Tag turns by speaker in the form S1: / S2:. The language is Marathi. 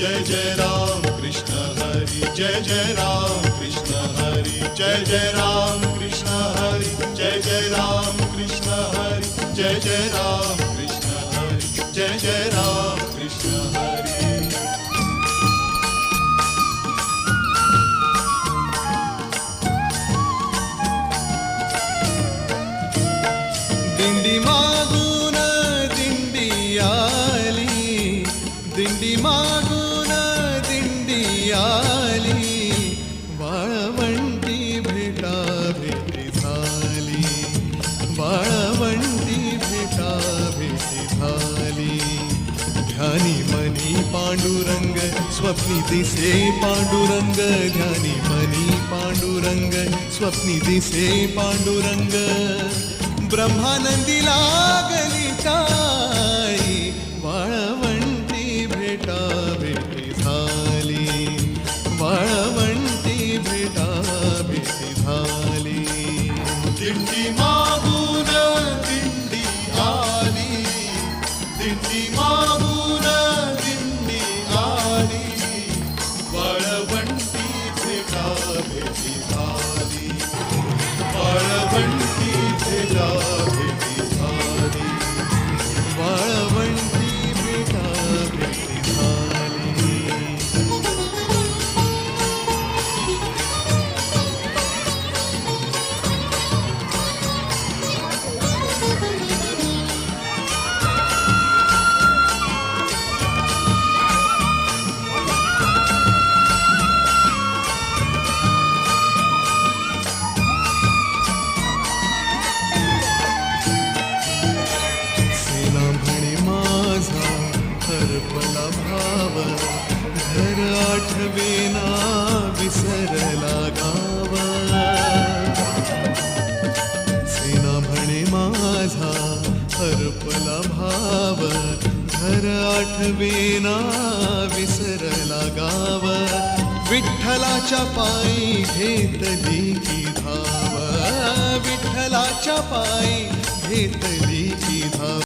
S1: जय जय राम कृष्ण हरी जय जय राम कृष्ण हरी जय जय राम कृष्ण हरी जय जय राम कृष्ण हरी जय जय राम कृष्ण हरी जय जय राम कृष्ण हरी
S2: दिंडी मागून दिंडी आली दिंडी ध्यानी मनी पांडुरंग स्वप्नी दिसे पांडुरंग ध्यानी मनी पांडुरंग स्वप्नी दिसे पांडुरंग। ब्रह्मानंदी लागली टाळी वाळवंटी भेटा भेटी झाली। वाळवंटी भेटा भेटी झाली।
S1: दिंडी
S2: मा गाव घर आठवेना विसरला गाव. सेना म्हणे माझा हरपला भाव घर आठवेना विसरला गाव. विठ्ठलाच्या पायी घेतली की धाव. विठ्ठलाच्या पायी घेतली